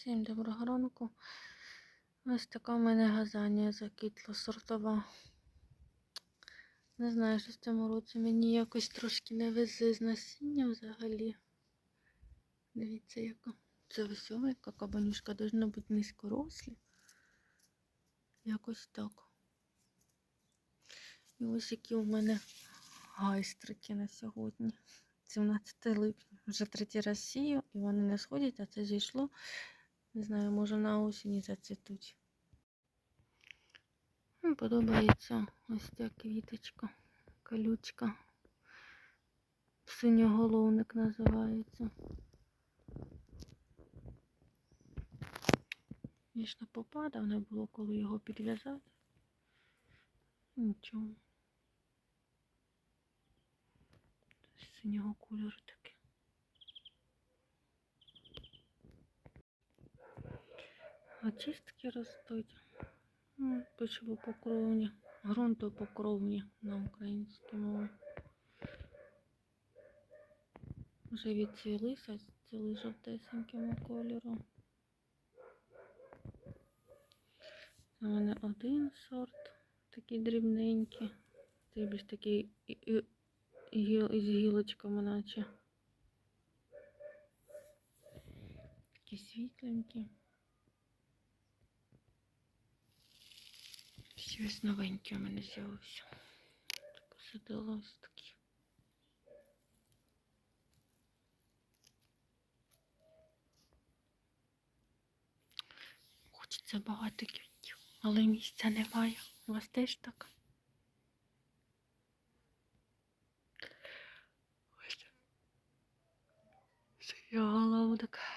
Всім доброго ранку. Ось така в мене газанія закітла сортова. Не знаю, що в цьому році мені якось трошки не везе з насіння взагалі. Дивіться, яка. Це весела, яка кабанюшка должна бути низькорослі. Якось так. І ось які у мене гайстрики на сьогодні. 17 липня. Вже третій раз сію, і вони не сходять, а це зійшло. Не знаю, може на осені зацвітуть. Подобається ось ця квіточка, колючка. Синьоголовник називається. Звісно, попадав, не було коли його підв'язати. Нічого. Синього кольору Очистки ростуть. Ну, Почвопокровні, ґрунтопокровні на українській мові. Вже відцвілися, цвіли жовтесеньким кольором. У мене один сорт, такий дрібненький. Цей більш такий із гілочками наче. Такі світленькі. Всі ось новенькі у мене з'явився. Так посадила ось такі. Хочеться багато квітів, але місця немає. У вас теж так? Ось. Голову така.